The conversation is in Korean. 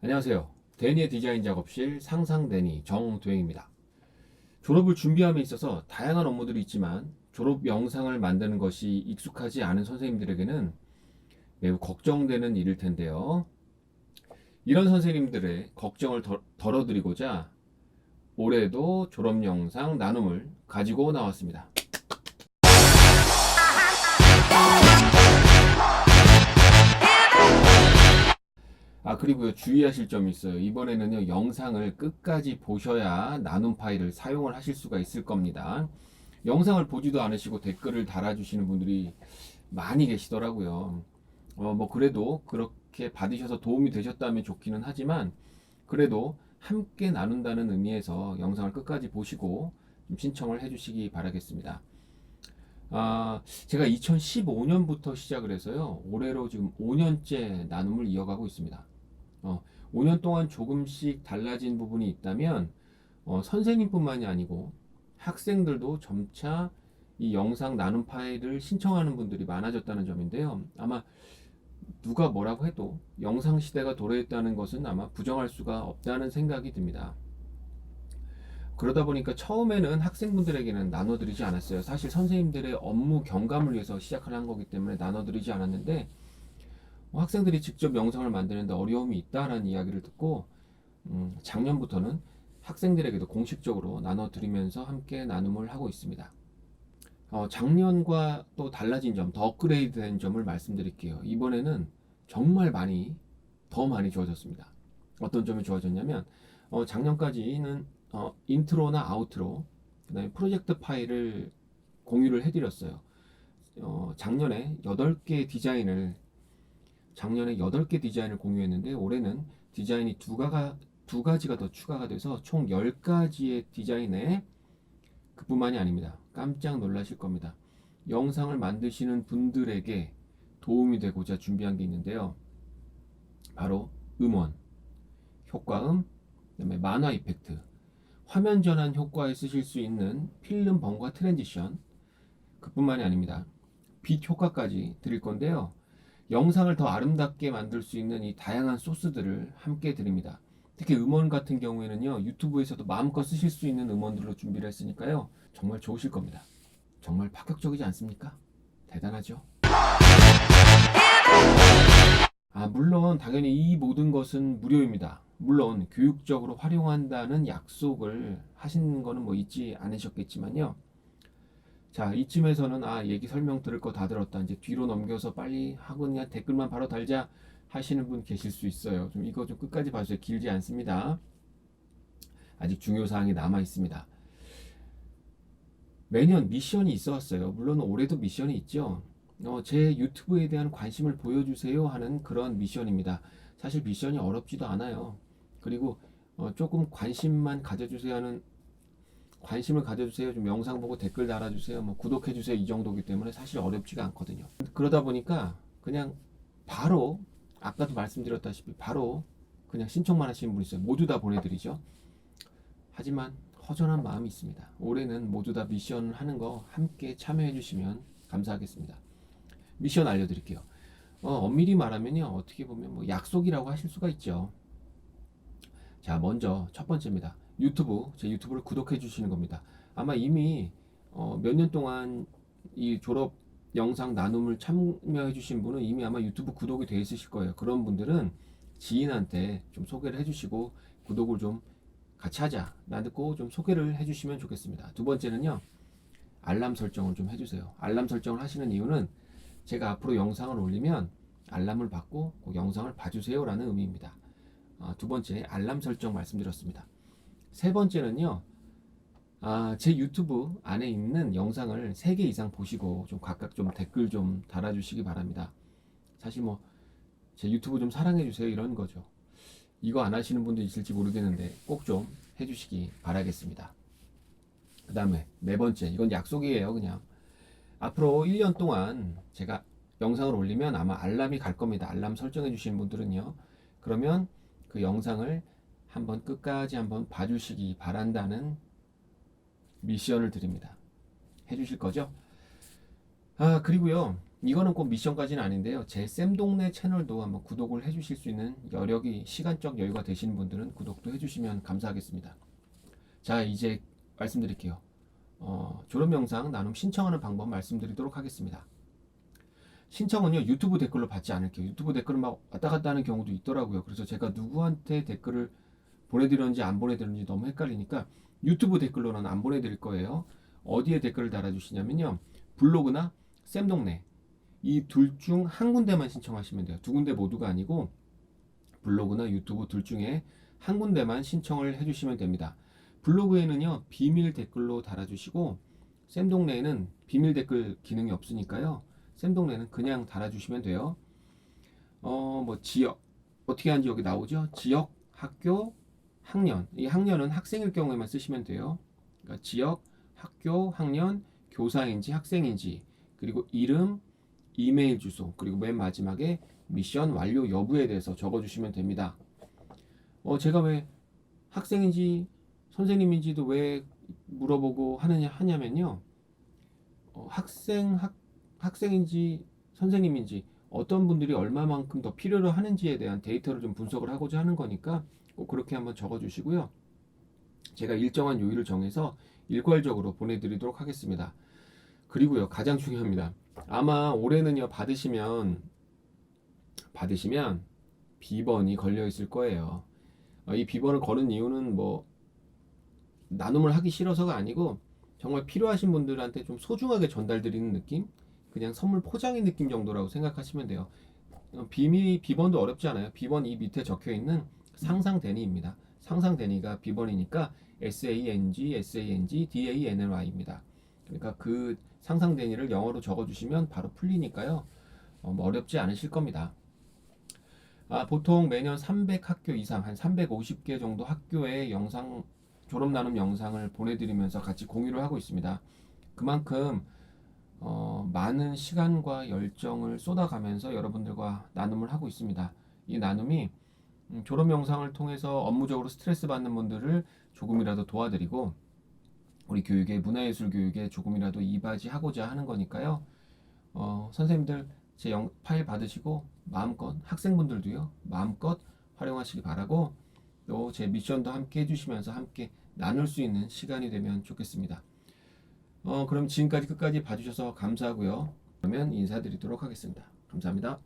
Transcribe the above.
안녕하세요. 데니의 디자인 작업실 상상데니 정도행입니다. 졸업을 준비함에 있어서 다양한 업무들이 있지만 졸업 영상을 만드는 것이 익숙하지 않은 선생님들에게는 매우 걱정되는 일일 텐데요. 이런 선생님들의 걱정을 덜, 덜어드리고자 올해도 졸업 영상 나눔을 가지고 나왔습니다. 아, 그리고요, 주의하실 점이 있어요. 이번에는요, 영상을 끝까지 보셔야 나눔 파일을 사용을 하실 수가 있을 겁니다. 영상을 보지도 않으시고 댓글을 달아주시는 분들이 많이 계시더라고요. 어, 뭐, 그래도 그렇게 받으셔서 도움이 되셨다면 좋기는 하지만, 그래도 함께 나눈다는 의미에서 영상을 끝까지 보시고 좀 신청을 해주시기 바라겠습니다. 아, 제가 2015년부터 시작을 해서요, 올해로 지금 5년째 나눔을 이어가고 있습니다. 어, 5년 동안 조금씩 달라진 부분이 있다면 어, 선생님뿐만이 아니고 학생들도 점차 이 영상 나눔 파일을 신청하는 분들이 많아졌다는 점인데요. 아마 누가 뭐라고 해도 영상 시대가 도래했다는 것은 아마 부정할 수가 없다는 생각이 듭니다. 그러다 보니까 처음에는 학생분들에게는 나눠드리지 않았어요. 사실 선생님들의 업무 경감을 위해서 시작을 한 거기 때문에 나눠드리지 않았는데 뭐 학생들이 직접 영상을 만드는데 어려움이 있다라는 이야기를 듣고 음, 작년부터는 학생들에게도 공식적으로 나눠드리면서 함께 나눔을 하고 있습니다. 어, 작년과 또 달라진 점, 더 업그레이드 된 점을 말씀드릴게요. 이번에는 정말 많이 더 많이 좋아졌습니다. 어떤 점이 좋아졌냐면 어, 작년까지는 어, 인트로나 아우트로 그 다음에 프로젝트 파일을 공유를 해드렸어요. 어, 작년에 8개의 디자인을 작년에 8개 디자인을 공유했는데 올해는 디자인이 두, 가가, 두 가지가 더 추가가 돼서 총 10가지의 디자인에 그뿐만이 아닙니다. 깜짝 놀라실 겁니다. 영상을 만드시는 분들에게 도움이 되고자 준비한 게 있는데요. 바로 음원, 효과음, 그다음에 만화 이펙트, 화면 전환 효과에 쓰실 수 있는 필름 번과 트랜지션, 그뿐만이 아닙니다. 빛 효과까지 드릴 건데요. 영상을 더 아름답게 만들 수 있는 이 다양한 소스들을 함께 드립니다. 특히 음원 같은 경우에는요, 유튜브에서도 마음껏 쓰실 수 있는 음원들로 준비를 했으니까요, 정말 좋으실 겁니다. 정말 파격적이지 않습니까? 대단하죠? 아, 물론, 당연히 이 모든 것은 무료입니다. 물론, 교육적으로 활용한다는 약속을 하시는 거는 뭐 잊지 않으셨겠지만요. 자, 이쯤에서는 아, 얘기 설명 들을 거 다 들었다. 이제 뒤로 넘겨서 빨리 하고 그냥 댓글만 바로 달자 하시는 분 계실 수 있어요. 좀 이거 좀 끝까지 봐주세요. 길지 않습니다. 아직 중요 사항이 남아 있습니다. 매년 미션이 있어 왔어요. 물론 올해도 미션이 있죠. 어, 제 유튜브에 대한 관심을 보여주세요 하는 그런 미션입니다. 사실 미션이 어렵지도 않아요. 그리고 어, 조금 관심만 가져주세요 하는 관심을 가져주세요. 좀 영상 보고 댓글 달아주세요. 뭐 구독해주세요. 이 정도기 때문에 사실 어렵지가 않거든요. 그러다 보니까 그냥 바로 아까도 말씀드렸다시피 바로 그냥 신청만 하시는 분 있어요. 모두 다 보내드리죠. 하지만 허전한 마음이 있습니다. 올해는 모두 다 미션 하는 거 함께 참여해 주시면 감사하겠습니다. 미션 알려드릴게요. 어, 엄밀히 말하면요. 어떻게 보면 뭐 약속이라고 하실 수가 있죠. 자, 먼저 첫 번째입니다. 유튜브, 제 유튜브를 구독해 주시는 겁니다. 아마 이미 어, 몇 년 동안 이 졸업 영상 나눔을 참여해 주신 분은 이미 아마 유튜브 구독이 돼 있으실 거예요. 그런 분들은 지인한테 좀 소개를 해 주시고 구독을 좀 같이 하자. 나듣고 좀 소개를 해 주시면 좋겠습니다. 두 번째는요. 알람 설정을 좀 해주세요. 알람 설정을 하시는 이유는 제가 앞으로 영상을 올리면 알람을 받고 그 영상을 봐주세요 라는 의미입니다. 아, 두 번째 알람 설정 말씀드렸습니다. 세 번째는요. 아, 제 유튜브 안에 있는 영상을 3개 이상 보시고 좀 각각 좀 댓글 좀 달아주시기 바랍니다. 사실 뭐 제 유튜브 좀 사랑해주세요 이런 거죠. 이거 안 하시는 분도 있을지 모르겠는데 꼭 좀 해주시기 바라겠습니다. 그 다음에 네 번째 이건 약속이에요 그냥 앞으로 1년 동안 제가 영상을 올리면 아마 알람이 갈 겁니다. 알람 설정해 주시는 분들은요. 그러면 그 영상을 한번 끝까지 한번 봐주시기 바란다는 미션을 드립니다. 해주실 거죠? 아, 그리고요. 이거는 꼭 미션까지는 아닌데요. 제 쌤동네 채널도 한번 구독을 해주실 수 있는 여력이 시간적 여유가 되시는 분들은 구독도 해주시면 감사하겠습니다. 자 이제 말씀드릴게요. 어, 졸업 영상 나눔 신청하는 방법 말씀드리도록 하겠습니다. 신청은요 유튜브 댓글로 받지 않을게요. 유튜브 댓글을 막 왔다 갔다 하는 경우도 있더라고요. 그래서 제가 누구한테 댓글을 보내드렸는지 안 보내드렸는지 너무 헷갈리니까 유튜브 댓글로는 안 보내드릴 거예요. 어디에 댓글을 달아주시냐면요 블로그나 쌤동네 이 둘 중 한 군데만 신청하시면 돼요. 두 군데 모두가 아니고 블로그나 유튜브 둘 중에 한 군데만 신청을 해주시면 됩니다. 블로그에는요 비밀 댓글로 달아주시고 쌤동네에는 비밀 댓글 기능이 없으니까요. 쌤동네는 그냥 달아주시면 돼요. 어 뭐 지역 어떻게 하는지 여기 나오죠? 지역, 학교, 학년. 이 학년은 학생일 경우에만 쓰시면 돼요. 그러니까 지역, 학교, 학년, 교사인지 학생인지 그리고 이름, 이메일 주소 그리고 맨 마지막에 미션 완료 여부에 대해서 적어주시면 됩니다. 어 제가 왜 학생인지 선생님인지도 왜 물어보고 하느냐 하냐면요. 어, 학생 학 학생인지 선생님인지 어떤 분들이 얼마만큼 더 필요로 하는지에 대한 데이터를 좀 분석을 하고자 하는 거니까 꼭 그렇게 한번 적어주시고요. 제가 일정한 요일을 정해서 일괄적으로 보내드리도록 하겠습니다. 그리고요, 가장 중요합니다. 아마 올해는요, 받으시면, 받으시면 비번이 걸려 있을 거예요. 어, 이 비번을 거는 이유는 뭐, 나눔을 하기 싫어서가 아니고, 정말 필요하신 분들한테 좀 소중하게 전달드리는 느낌? 그냥 선물 포장의 느낌 정도라고 생각하시면 돼요. 어, 비밀, 비번도 어렵지 않아요. 비번 이 밑에 적혀 있는 상상대니입니다. 상상대니가 비번이니까 SANG, SANG, DANNY입니다. 그러니까 그 상상대니를 영어로 적어주시면 바로 풀리니까요. 어, 뭐 어렵지 않으실 겁니다. 아, 보통 매년 300학교 이상, 한 350개 정도 학교에 영상, 졸업 나눔 영상을 보내드리면서 같이 공유를 하고 있습니다. 그만큼 어, 많은 시간과 열정을 쏟아가면서 여러분들과 나눔을 하고 있습니다. 이 나눔이 음, 졸업 영상을 통해서 업무적으로 스트레스 받는 분들을 조금이라도 도와드리고 우리 교육에 문화예술 교육에 조금이라도 이바지하고자 하는 거니까요. 어, 선생님들 제 영, 파일 받으시고 마음껏 학생분들도요 마음껏 활용하시기 바라고 또 제 미션도 함께 해주시면서 함께 나눌 수 있는 시간이 되면 좋겠습니다. 어, 그럼 지금까지 끝까지 봐주셔서 감사하고요. 그러면 인사드리도록 하겠습니다. 감사합니다.